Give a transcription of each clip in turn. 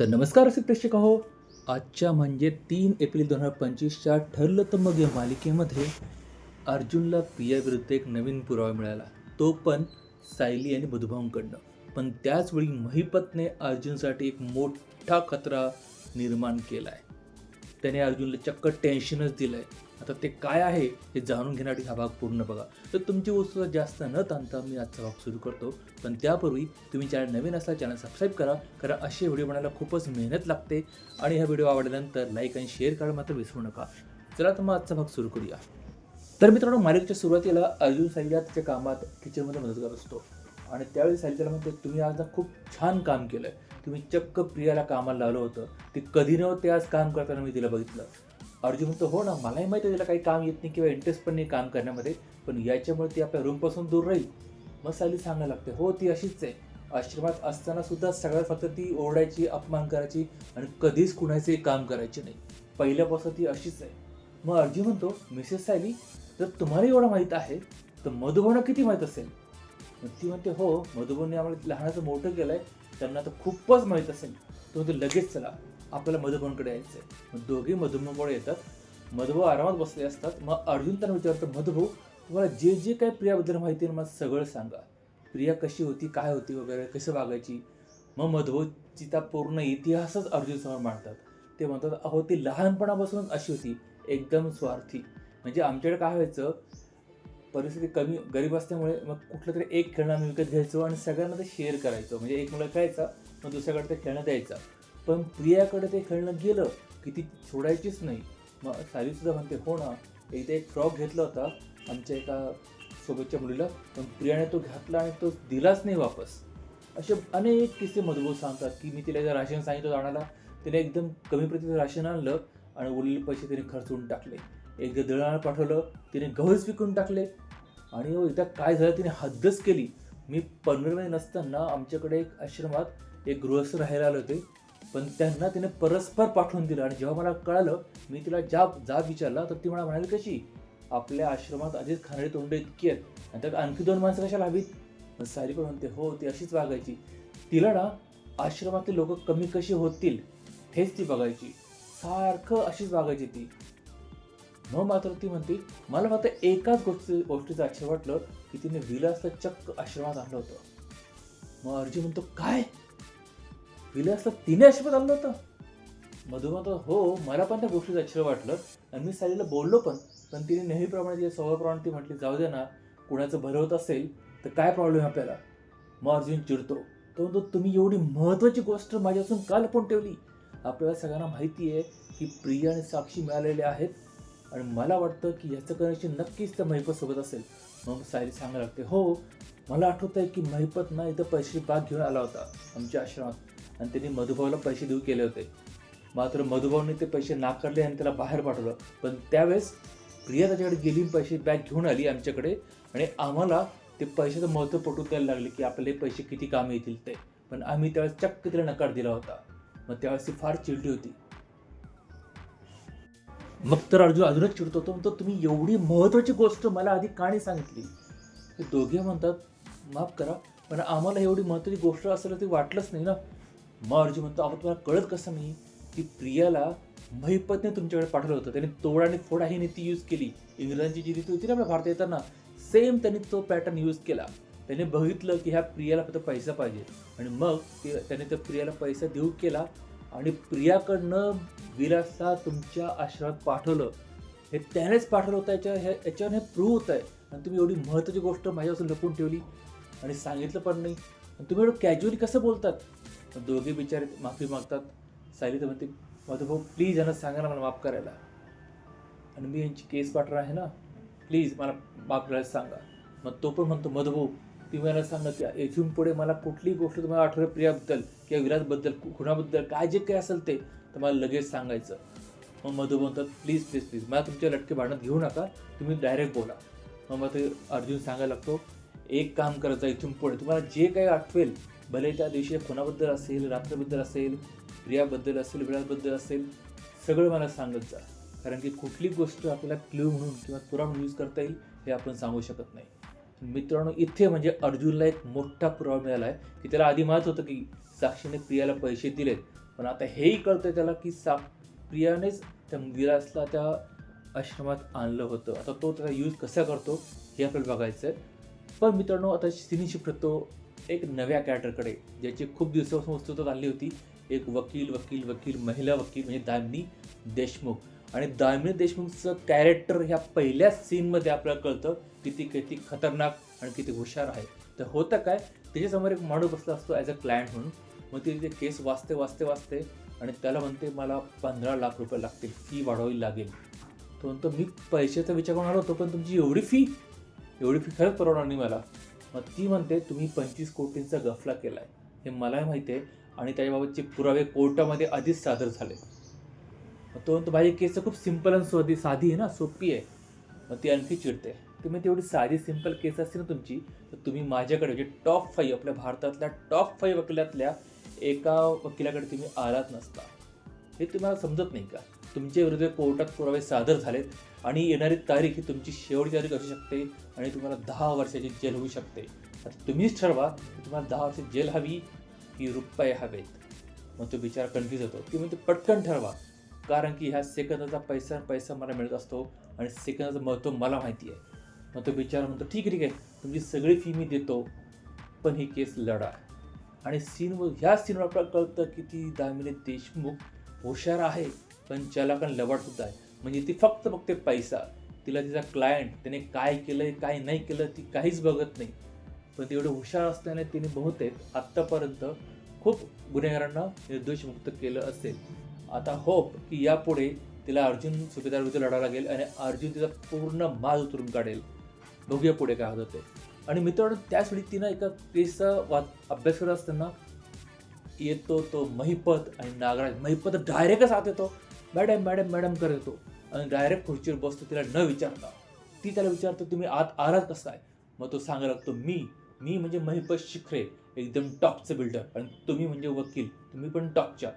तर नमस्कार असे प्रेक्षक हो आजच्या म्हणजे तीन एप्रिल दोन हजार पंचवीसच्या ठरलं तर मग या मालिकेमध्ये अर्जुनला प्रियाविरुद्ध एक नवीन पुरावा मिळाला. तो पण सायली आणि मधुभाऊंकडनं. पण त्याचवेळी महिपतने अर्जुनसाठी एक मोठा खतरा निर्माण केला आहे त्याने अर्जुनला चक्क टेन्शनच दिलं आहे आता ते काय आहे हे जाणून घेण्यासाठी हा भाग पूर्ण बघा. तर तुमची वस्तू जास्त न ताणता मी आजचा भाग सुरू करतो पण त्यापूर्वी तुम्ही चॅनल नवीन असला चॅनल सबस्क्राईब करा कारण असे व्हिडिओ बनायला खूपच मेहनत लागते आणि हा व्हिडिओ आवडल्यानंतर लाईक आणि शेअर करा मात्र विसरू नका. चला तर मग आजचा भाग सुरू करूया. तर मित्रांनो मालिकेच्या सुरुवातीला अर्जुन साईला त्याच्या कामात किचनमध्ये मदत करत असतो. आणि त्यावेळी साहित्याला म्हणतो तुम्ही आज खूप छान काम केलं आहे तुम्ही चक्क प्रियाला कामाला लावलं होतं. ते कधी नव्हते आज काम करताना मी तिला बघितलं. अर्जुन म्हणतो हो ना मलाही माहिती आहे काही काम येत नाही किंवा इंटरेस्ट पण नाही काम करण्यामध्ये पण याच्यामुळे ती आपल्या रूमपासून दूर राहील. मग साली सांगायला लागते हो ती अशीच आहे. आश्रमात असताना सुद्धा सगळ्यात फक्त ती ओरडायची अपमान करायची आणि कधीच कुणाचे काम करायचे नाही. पहिल्यापासून ती अशीच आहे. मग अर्जुन म्हणतो मिसेस सायली जर तुम्हाला एवढं माहीत आहे तर मधुबना किती माहीत असेल? मग ती म्हणते हो मधुभाऊने आम्हाला लहानाचं मोठं केलं आहे त्यांना तर खूपच माहीत असेल. तो म्हणते लगेच चला. आपल्याला मधुभाऊंकडे यायचं आहे. मग दोघे मधुभाऊकडे येतात. मधुभाऊ आरामात बसले असतात. मग अर्जुन त्यांना विचारतो मधुभाऊ तुम्हाला जे जे काही प्रियाबद्दल माहिती आहे मला सगळं सांगा. प्रिया कशी होती काय होती वगैरे कसं वागायची? मग मधुभाऊ चिता पूर्ण इतिहासच अर्जुनसमोर मांडतात. ते म्हणतात अहो ती लहानपणापासून अशी होती एकदम स्वार्थी. म्हणजे आमच्याकडे काय व्हायचं परिस्थिती कमी गरीब असल्यामुळे मग कुठलं तरी एक खेळणं आम्ही विकत घ्यायचो आणि सगळ्यांना ते शेअर करायचो. म्हणजे एक मुलं खेळायचा मग दुसऱ्याकडे ते खेळणं द्यायचा. पण प्रियाकडे ते खेळणं गेलं की ती सोडायचीच नाही. मग सारीसुद्धा म्हणते हो ना एकदा एक फ्रॉक घेतला होता आमच्या एका सोबतच्या मुलीला पण प्रियाने तो घातला आणि तो दिलाच नाही वापस. असे अनेक किस्से मजबूत सांगतात की मी तिला एकदा राशन सांगितलं आणायला. तिने एकदम कमी प्रतीचं राशन आणलं आणि उरलेले पैसे तिने खर्चून टाकले. एकदा दळणाला पाठवलं तिने गहूच विकून टाकले. आणि हो, एकदा काय झालं तिने हद्दच केली. मी पंधरामध्ये नसताना आमच्याकडे एक आश्रमात एक गृहस्थ राहायला आले होते. पण त्यांना तिने परस्पर पाठवून दिलं. आणि जेव्हा मला कळालं मी तिला जा जाब विचारला तर ती मला म्हणाली कशी? आपल्या आश्रमात आधीच खाणारी तोंड इतकी आहेत. आणि त्यात आणखी दोन माणसं कशाला हवीत? सारी पण म्हणते हो ती अशीच वागायची. तिला ना आश्रमातले लोक कमी कशी होतील हेच ती बघायची. सारखं अशीच वागायची ती. मग मात्र ती म्हणते मला मात्र एकाच गोष्टी गोष्टीचं आश्चर्य वाटलं की तिने विलासला चक्क आश्रमात आणलं होतं. मग अर्जुन म्हणतो काय? असलं तिने आशीर्वाद आणलं होतं. मधुमाता हो मला पण त्या गोष्टीचं आश्चर्य वाटलं. आणि मी सालीला बोललो पण पण तिने नेहमीप्रमाणे तिच्या स्वभावप्रमाणे ती म्हटली जाऊ दे ना कुणाचं भरं होत असेल तर काय प्रॉब्लेम आपल्याला? मग अर्जुन चिडतो. तो म्हणतो तुम्ही एवढी महत्त्वाची गोष्ट माझ्यापासून का लपवून ठेवली. आपल्याला सगळ्यांना माहिती आहे की प्रिया आणि साक्षी मिळालेले आहेत. आणि मला वाटतं की ह्याचं कनेक्शन नक्कीच त्या महिपतसोबत असेल. मग सायली सांगायला लागते हो मला आठवत आहे की महिपत ना इथं पैसे बाग घेऊन आला होता आमच्या आश्रमात. आणि त्यांनी मधुभाऊला पैसे देऊ केले होते. मात्र मधुभावने ते पैसे नाकारले आणि त्याला बाहेर पाठवलं. पण त्यावेळेस प्रिया त्याच्याकडे गेली पैसे बॅग घेऊन आली आमच्याकडे. आणि आम्हाला ते पैशाचं महत्त्व पटू द्यायला लागले की आपले पैसे किती कामी येतील ते. पण आम्ही त्यावेळेस चक्क तिला नकार दिला होता. मग त्यावेळेस ती फार चिडली होती. मग तर अर्जुन अजूनच चिडतो तो म्हणतो तुम्ही एवढी महत्त्वाची गोष्ट मला आधी का नाही सांगितली? ते दोघे म्हणतात माफ करा पण आम्हाला एवढी महत्त्वाची गोष्ट असेल ती वाटलंच नाही ना. मग अर्जुन म्हणतो अहो तुम्हाला कळत कसं नाही की प्रियाला महिपतने तुमच्याकडे पाठवलं होतं. त्याने तोड आणि फोडा ही नीती यूज केली. इंग्रजांची जी रीती होती ना आपल्या भारतात येताना सेम त्यांनी तो पॅटर्न यूज केला. त्याने बघितलं की ह्या प्रियाला फक्त पैसा पाहिजे. आणि मग ते त्याने त्या प्रियाला पैसा देऊ केला आणि प्रियाकडनं विलासला तुमच्या आश्रमात पाठवलं. हे त्यानेच पाठवलं होतं याच्या ह्या याच्यावर हे प्रूव्ह होत आहे आणि तुम्ही एवढी महत्त्वाची गोष्ट माझ्यापासून लपून ठेवली. आणि सांगितलं पण नाही. आणि तुम्ही एवढं कॅज्युअली कसं बोलतात? दोघे बिचारे माफी मागतात. सायली तर म्हणते मधुभाऊ प्लीज यांना सांगा ना मला माफ करायला. आणि मी यांची केस पाठवणार आहे ना प्लीज मला माफ करायला सांगा. मग तो पण म्हणतो मधुभाऊ तुम्ही मला सांगा की इथून पुढे मला कुठली गोष्ट तुम्हाला आठवलं प्रियाबद्दल किंवा विराजबद्दल खुणाबद्दल काय जे काही असेल ते तर मला लगेच सांगायचं. मग मधू म्हणतात प्लीज प्लीज प्लीज मला तुमच्या लटके भांडणात घेऊ नका तुम्ही डायरेक्ट बोला. मग मग ते अर्जुन सांगायला लागतो एक काम करायचं इथून पुढे तुम्हाला जे काही आठवेल भले त्या दिवशी खुणाबद्दल असेल रात्रबद्दल असेल प्रियाबद्दल असेल वेळाबद्दल असेल सगळं मला सांगत जा. कारण की कुठली गोष्ट आपल्याला क्ल्यू म्हणून किंवा पुरा म्हणून यूज करता येईल हे आपण सांगू शकत नाही. मित्रांनो इथे म्हणजे अर्जुनला एक मोठा पुरावा मिळाला आहे की त्याला आधी माहीत होतं की साक्षीने प्रियाला पैसे दिलेत. पण आता हेही कळतं त्याला की सा प्रियानेच त्या विलासला त्या आश्रमात आणलं होतं. आता तो त्याचा यूज कसा करतो हे आपल्याला बघायचं आहे पण मित्रांनो आता सिनी शिफ्ट एक नव्या कॅरेक्टरकडे ज्याची खूप दिवसापासून उत्सुकता चालली होती एक वकील वकील वकील महिला वकील म्हणजे दामिनी देशमुख. आणि दामिनी देशमुखचं कॅरेक्टर ह्या पहिल्या सीनमध्ये आपल्याला कळतं की ती किती खतरनाक आणि किती हुशार आहे. तर होतं काय त्याच्यासमोर एक माणूस बसला असतो ॲज अ क्लायंट म्हणून. मग ती ते केस वाचते वाचते वाचते आणि त्याला म्हणते मला पंधरा लाख रुपये लागतील फी वाढवावी लागेल. तो म्हणतो मी पैशाचा विचार करून आलो होतो पण तुमची एवढी फी एवढी फी खरंच परवडणार नाही मला. मग ती म्हणते तुम्ही पंचवीस कोटींचा गफला केला आहे हे मलाही माहिती आहे आणि त्याच्याबाबतचे पुरावे कोर्टामध्ये आधीच सादर झाले. मग तो म्हणतो माझी केस खूप सिंपल आणि सोधी साधी आहे ना सोपी आहे. मग ती आणखी चिडते. तुम्ही तेवढी साधी सिंपल केस असते ना तुमची तर तुम्ही माझ्याकडे म्हणजे टॉप फाईव्ह आपल्या भारतातल्या टॉप फाईव्ह वकिलातल्या एका वकिलाकडे तुम्ही आलात नसता. हे तुम्हाला समजत नाही का? तुमच्या विरुद्ध कोर्टात पुरावे सादर झालेत. आणि येणारी तारीख ही तुमची शेवटची तारीख असू शकते आणि तुम्हाला दहा वर्षाची जेल होऊ शकते. आता तुम्हीच ठरवा की तुम्हाला दहा वर्षाची जेल हवी की रुपये हवेत. मग तो बिचारा कन्फ्यूज होतो. ती ते पटकन ठरवा. कारण की ह्या सेकंदाचा पैसा पैसा मला मिळत असतो आणि सेकंदाचं महत्त्व मला माहिती आहे. मग तो बिचारा म्हणतो ठीक आहे ठीक आहे. तुमची सगळी फी मी देतो. पण ही केस लढा. आणि सीनवर ह्या सीनवर आपल्याला कळतं की ती दामिनी देशमुख हुशार आहे पण चालक लवाटसुद्धा आहे. म्हणजे ती फक्त बघते पैसा. तिला तिचा क्लायंट त्याने काय केलं काय नाही केलं ती काहीच बघत नाही. पण ती एवढं हुशार असल्याने तिने बहुतेक आत्तापर्यंत खूप गुन्हेगारांना निर्दोष मुक्त केलं असेल. आता होप की यापुढे तिला अर्जुन सुभेदार विरुद्ध लढावं लागेल आणि अर्जुन तिचा पूर्ण माल उतरून काढेल. बघूया पुढे काय होतं ते. आणि मित्रांनो त्याचवेळी तिनं एका केसचा वा अभ्यास करत असताना येतो तो महिपत आणि नागराज. महिपत डायरेक्टच आत येतो. मॅडम मॅडम मॅडम करत येतो. आणि डायरेक्ट खुर्चीवर बसतो तिला न विचारता. ती त्याला विचारतो तुम्ही आत आलात कसा आहे मग तो सांगायला लागतो मी मी म्हणजे महिपत शिखरे एकदम टॉपचं बिल्डर आणि तुम्ही म्हणजे वकील तुम्ही पण टॉपच्या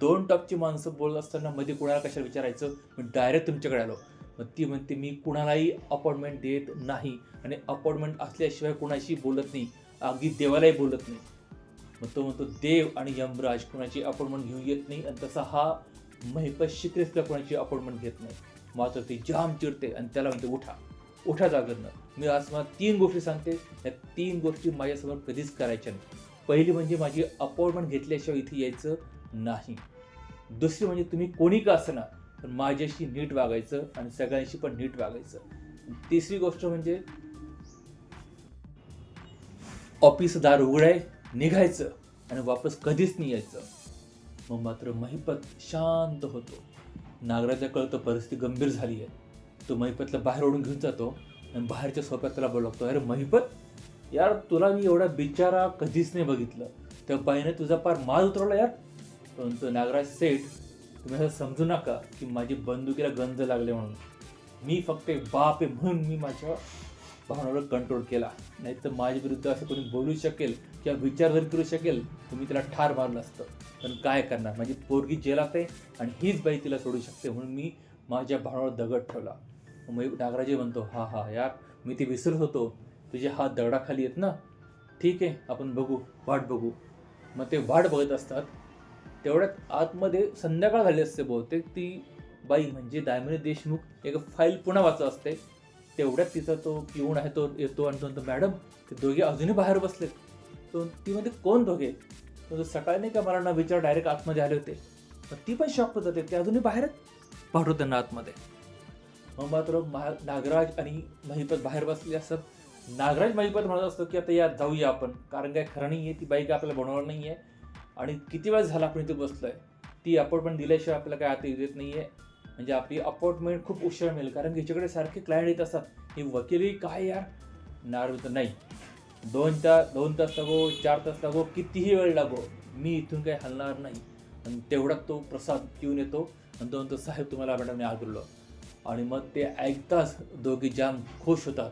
दोन टॉपची माणसं बोलत असताना मध्ये कुणाला कशाला विचारायचं? मी डायरेक्ट तुमच्याकडे आलो. मग ती म्हणते मी कुणालाही अपॉइंटमेंट देत नाही आणि अपॉइंटमेंट असल्याशिवाय कुणाशी बोलत नाही अगदी देवालाही बोलत नाही. मग तो म्हणतो देव आणि यमराज कुणाची अपॉइंटमेंट घेऊन येत नाही आणि तसा हा महिपशी क्रिस्त कोणाची अपॉइंटमेंट घेत नाही. मात्र ती जाम चिडते आणि त्याला म्हणते उठा उठा जागरणं मी आज मला तीन गोष्टी सांगते. या तीन गोष्टी माझ्यासमोर कधीच करायच्या नाही पहिली म्हणजे माझी अपॉइंटमेंट घेतल्याशिवाय इथे यायचं नाही. दुसरी म्हणजे तुम्ही कोणी का असणार पण माझ्याशी नीट वागायचं आणि सगळ्यांशी पण नीट वागायचं. तिसरी गोष्ट म्हणजे ऑफिस दार उघडाय निघायचं आणि वापस कधीच नाही यायचं. मग मात्र महिपत शांत होतो. नागराजा कळतं परिस्थिती गंभीर झाली आहे. तो महिपतला बाहेर ओढून घेऊन जातो आणि बाहेरच्या सोप्यात त्याला बोलवतो अरे महिपत यार तुला मी एवढा बिचारा कधीच नाही बघितलं. त्या बाईने तुझा पार माल उतरवला यार. परंतु नागराज सेठ तुम्ही असं समजू नका की माझी बंदुकीला गंज लागले म्हणून. मी फक्त एक बाप आहे म्हणून मी माझ्या भावनावर कंट्रोल केला. नाही तर माझ्या विरुद्ध असं कोणी बोलू शकेल किंवा विचार जरी करू शकेल तर मी तिला ठार मारलं असतं. पण काय करणार? माझी पोरगी जेलात आहे आणि हीच बाई तिला सोडू शकते म्हणून मी माझ्या भावावर दगड ठेवला. मग नागराजे म्हणतो हा हा यार मी ते विसरत होतो. तुझे हात दगडाखाली आहेत ना? ठीक आहे आपण बघू वाट बघू. मग ते वाट बघत असतात. तेवढ्यात आतमध्ये संध्याकाळ झाली असते बहुतेक. ती बाई म्हणजे दामिनी देशमुख एक फाईल पुन्हा वाचत असते. तेवढ्यात तिचा तो पिऊन आहे तो येतो आणि तो म्हणतो मॅडम ते दोघे अजूनही बाहेर बसलेत. तो ती म्हणते कोण दोघे? तो सकाळी नाही का मला ना विचार डायरेक्ट आतमध्ये आले होते. मग ती पण शॉक होत ते अजूनही बाहेर पाठवत त्यांना आतमध्ये. मग मात्र महा नागराज आणि महिपत बाहेर बसले असत नागराज महिपत म्हणत असतो की आता या जाऊया आपण. कारण काय खरं नाही आहे ती बाई काय आपल्याला बनवणार नाही आहे आणि किती वेळ झाला आपण इथे बसलोय? ती अपॉइंटमेंट दिल्याशिवाय आपल्याला काय आता येत नाही आहे म्हणजे आपली अपॉइंटमेंट खूप उशिरा मिळेल. कारण की हिच्याकडे सारखे क्लायंट येत असतात. हे वकीलही काय यार? नार नाही. दोन तास दोन तास लागो चार तास लागो कितीही वेळ लागो मी इथून काही हलणार नाही. आणि तेवढ्यात तो प्रसाद पिऊन येतो आणि दोन तास साहेब तुम्हाला मॅडमने आदरलो आणि मग ते ऐकताच दोघी जाम खुश होतात.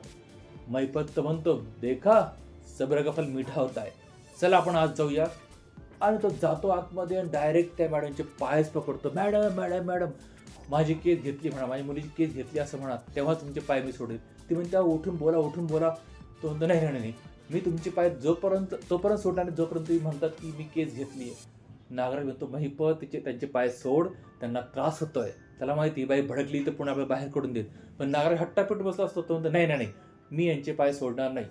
मैपत तर म्हणतो देखा सब्र का मिठा होत आहे चला आपण आज जाऊया. आणि तो जातो आतमध्ये आणि डायरेक्ट त्या मॅडमचे पायच पकडतो. मॅडम मॅडम मॅडम माझी केस घेतली म्हणा माझी मुलीची केस घेतली असं म्हणा तेव्हा तुमचे पाय मी सोडेल. ती म्हणते उठून बोला उठून बोला. तो म्हणतो नाही नाही नाही. मी तुमचे पाय जोपर्यंत तोपर्यंत सोडणार नाही जोपर्यंत तुम्ही म्हणतात की मी केस घेतली आहे नागराज म्हणतो महिप तिचे त्यांचे पाय सोड त्यांना त्रास होतोय. त्याला माहिती आहे, बाई भडकली तर पुन्हा आपल्याला बाहेर काढून देत पण नागराज हट्टापीट बसला असतो तो म्हणतो नाही नाही नाही मी यांचे पाय सोडणार नाही.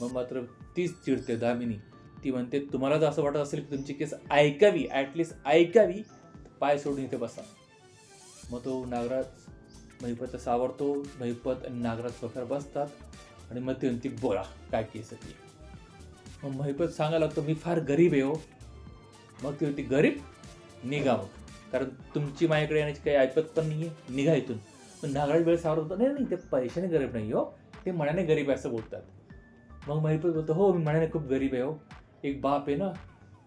मग मात्र तीच चिडते दामिनी. ती म्हणते तुम्हाला जर असं वाटत असेल की तुमची केस ऐकावी ॲटलिस्ट ऐकावी पाय सोडून इथे बसा. मग तो नागराज महिपत सावरतो महिपत आणि नागराज स्वतः बसतात. आणि मग ते म्हणते बोला काय केस आहे ती मग महिपत सांगायला लागतो मी फार गरीब आहे हो. मग ती होती गरीब? निघा मग. कारण तुमची माझ्याकडे येण्याची काही ऐपत पण नाही आहे निघा इथून. पण नागराज वेळ सावर होतो नाही नाही ते पैशाने गरीब नाही हो. ते मनाने गरीब आहे असं बोलतात. मग महिपत बोलतो हो मी मनाने खूप गरीब आहे हो. एक बाप आहे ना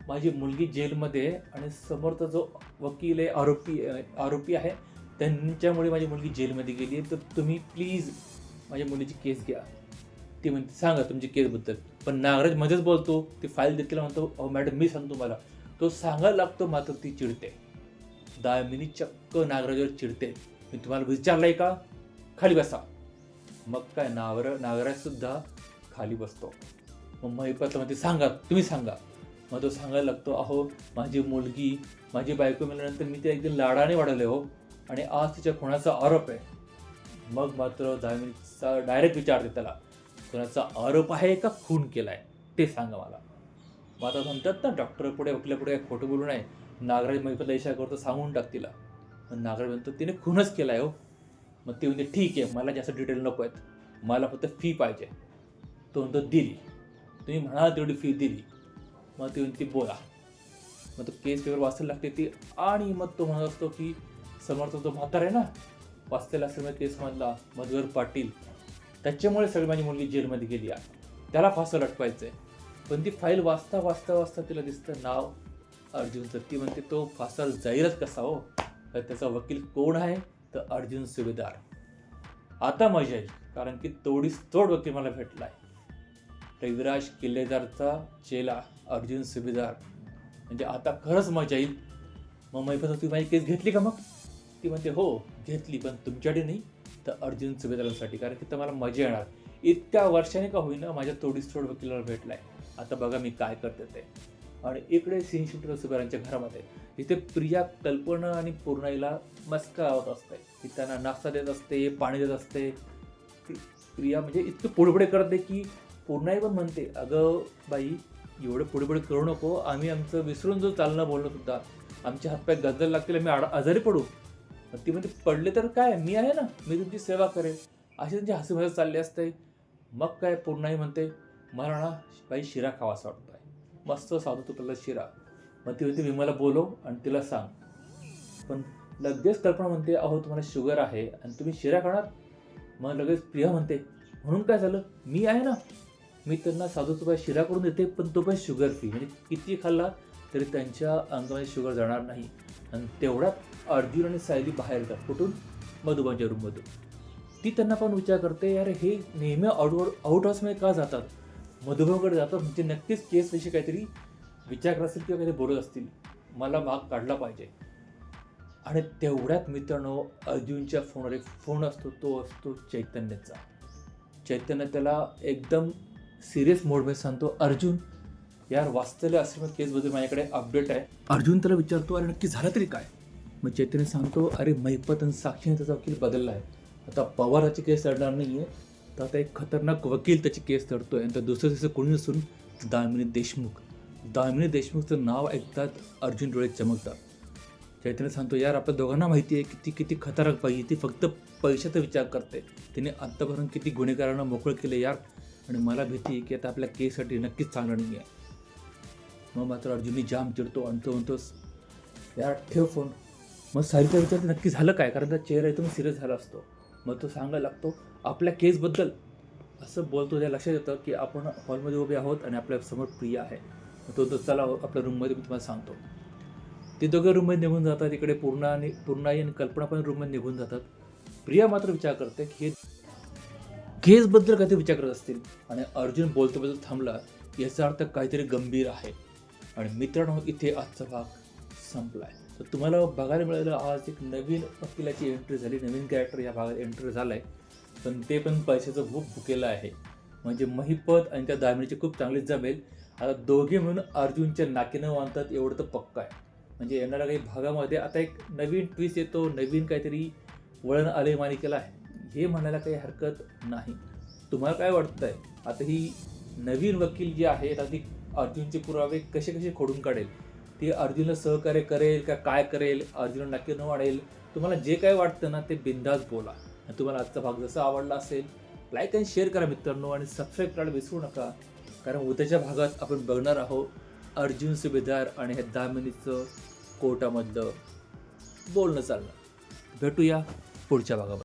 माझी मुलगी जेलमध्ये आणि समोरचा जो वकील आहे आरोपी आरोपी आहे त्यांच्यामुळे माझी मुलगी जेलमध्ये गेली आहे. तर तुम्ही प्लीज माझ्या मुलीची केस घ्या. ती म्हणते सांगा तुमची केसबद्दल पण नागराज मध्येच बोलतो ती फाईल देतील म्हणतो अहो मॅडम मी सांगतो मला तो सांगायला लागतो मात्र ती चिडते. दामिनी चक्क नागराजवर चिडते. मी तुम्हाला विचारलंय का? खाली बसा. मग काय नावर नागराजसुद्धा खाली बसतो. मग महिपतला म्हणते सांगा तुम्ही सांगा. मग तो सांगायला लागतो अहो माझी मुलगी माझी बायको मिळाल्यानंतर मी ते एकदम लाडाने वाढवले हो आणि आज तिच्या खुणाचा आरोप आहे. मग मात्र दामिनीचा डायरेक्ट विचारते त्याला. कुणाचा आरोप आहे का? खून केलाय. ते सांगा मला. मग आता म्हणतात ना डॉक्टर पुढे वकिलापुढे काय खोटं बोलू नये. नागराज महिपतला इशारा करतो सांगून टाक तिला. मग नागराज म्हणतो तिने खूनच केलाय हो. मग ते म्हणते ठीक आहे मला जास्त डिटेल नको आहेत. मला फक्त फी पाहिजे. तो म्हणतो दिली. तुम्ही म्हणाल तेवढी फी दिली. मग ती म्हणते बोला. मग तो केस पेपर वाचायला लागते ती. आणि मग तो म्हणत असतो की समोरचा जो म्हातार आहे ना वाचलेला असेल मग केसमधला मधुकर पाटील. त्याच्यामुळे सगळी माझी मुलगी जेलमध्ये गेली आहे. त्याला फासं लटवायचं आहे पण ती फाईल वाचता वाचता वाचता तिला दिसतं नाव अर्जुनचं ती म्हणते तो फासाला जाईलच कसा हो? तर त्याचा वकील कोण आहे? तर अर्जुन सुभेदार. आता मजा येईल कारण की तोडीस तोड वकील मला भेटला आहे रविराज किल्लेदारचा चेला अर्जुन सुभेदार. म्हणजे आता खरंच मजा येईल. मग मैफत तुम्ही माझी केस घेतली का मग? ती म्हणते हो घेतली पण तुमच्याकडे नाही. तर अर्जुन सुभेदारांसाठी कारण की तर मला मजा येणार. इतक्या वर्षाने का होईना माझ्या तोडीस तोड वकिलाला भेटलाय. आता बघा मी काय करते ते. आणि इकडे सीन शिवटर सुभेदारांच्या घरामध्ये इथे प्रिया कल्पना आणि पूर्णाईला मस्का लावत असते. ती त्यांना नाश्ता देत असते पाणी देत असते. प्रिया म्हणजे इतकं पुढे करते की पूर्णाई पण म्हणते अगं बाई एवढं पुढेपुढे करू नको. आम्ही आमचं विसरून जो चालणं बोलणं सुद्धा आमच्या हातपाय गजल लागतील आम्ही आड- आजारी पडू. मग ती म्हणते पडले तर काय? मी आहे ना. मी तुमची सेवा करेन. अशी त्यांची हसी चालली असते. मग काय पूर्णाई म्हणते मला ना बाई शिरा खावासा आहे. मस्त साधू तुपातला शिरा. मग ती म्हणते मी मला बोलव आणि तिला सांग. पण लगेच कल्पना म्हणते अहो तुम्हाला शुगर आहे आणि तुम्ही शिरा खाणार? मग लगेच प्रिया म्हणते म्हणून काय झालं? मी आहे ना. मी त्यांना साधू तुपा शिरा करून देते पण तो पण शुगर फ्री म्हणजे किती खाल्ला तरी त्यांच्या अंगामध्ये शुगर जाणार नाही. आणि तेवढ्यात अर्जुन आणि सायली बाहेर येतात कुठून? मधुबांच्या रूममधून ती त्यांना पण विचार करते यार हे नेहमी आउट आउट हाऊसमध्ये का जातात? मधुबाकडे जातात म्हणजे नक्कीच केस विषयी काहीतरी विचार करत असतील किंवा काहीतरी बोलत असतील. मला भाग काढला पाहिजे. आणि तेवढ्यात मित्रांनो अर्जुनच्या फोनवर एक फोन असतो तो असतो चैतन्याचा. चैतन्य त्याला एकदम सिरियस मोडमध्ये सांगतो अर्जुन यार वाचलेल्या असलेल्या केसबद्दल माझ्याकडे अपडेट आहे. अर्जुन त्याला विचारतो अरे नक्की झालं तरी काय? मग चैतन्य सांगतो अरे महिपत आणि साक्षीने त्याचा वकील बदलला आहे. आता पवाराची केस लढणार नाही आहे तर आता एक खतरनाक वकील त्याची केस लढतोय. आणि तर दुसरं तिसरं कोणी नसून दामिनी देशमुख. दामिनी देशमुखचं नाव ऐकतात अर्जुन डोळे चमकतात. चैतन्य सांगतो यार आपल्या दोघांना माहिती आहे की ती किती खतरनाक पाहिजे ती फक्त पैशाचा विचार करते. तिने आत्तापर्यंत किती गुन्हेगारांना मोकळं केले यार. आणि मला भीती आहे की आता आपल्या केससाठी नक्कीच चांगलं नाही आहे मग मात्र अर्जुननी जाम चिडतो आणि तो यार ठेव फोन मग सारीचा विचार नक्की झालं काय? कारण त्या चेहरा एकदम सिरियस झाला असतो. मग तो सांगायला लागतो आपल्या केसबद्दल असं बोलतो त्या लक्षात येतं की आपण हॉलमध्ये उभे आहोत आणि आपल्यासमोर प्रिया आहे. तो तो चला आपल्या रूममध्ये मी तुम्हाला सांगतो. ते दोघं रूममध्ये निघून जातात. इकडे पूर्णा आणि पूर्णाई आणि कल्पना पण रूममध्ये निघून जातात. प्रिया मात्र विचार करते की हे केसबद्दल काहीतरी विचार करत असतील. आणि अर्जुन बोलतो बोलतो थांबला. याचा अर्थ काहीतरी गंभीर आहे. आणि मित्रांनो इथे आजचा भाग संपलाय. तर तुम्हाला बघायला मिळालं आज एक नवीन वकिलाची एंट्री झाली. नवीन कॅरेक्टर या भागात एंट्री झाला आहे पण ते पण पैशाचं खूप भुकेलं आहे. म्हणजे महिपत आणि त्या दामिनीची खूप चांगलीच जमेल. आता दोघे म्हणून अर्जुनच्या नाकीनं बांधतात एवढं तर पक्का आहे. म्हणजे येणाऱ्या काही भागामध्ये आता एक नवीन ट्विस्ट येतो नवीन काहीतरी वळण आले मालिकेला आहे. हे म्हणायला काही हरकत नाही. तुम्हाला काय वाटतं आहे आता ही नवीन वकील जी आहे आता ती अर्जुनचे पुरावे कसे कसे खोडून काढेल? ती अर्जुनला सहकार्य करेल का काय करेल? अर्जुन नक्की न वाढेल. तुम्हाला जे काय वाटतं ना ते बिंदास बोला. आणि तुम्हाला आजचा भाग जसा आवडला असेल लाईक आणि शेअर करा मित्रांनो आणि सबस्क्राईब करायला विसरू नका. कारण उद्याच्या भागात आपण बघणार आहोत अर्जुन सुभेदार आणि ह्या दामिनीचं कोर्टामधलं बोलणं चालणं. भेटूया पुढच्या भागामध्ये.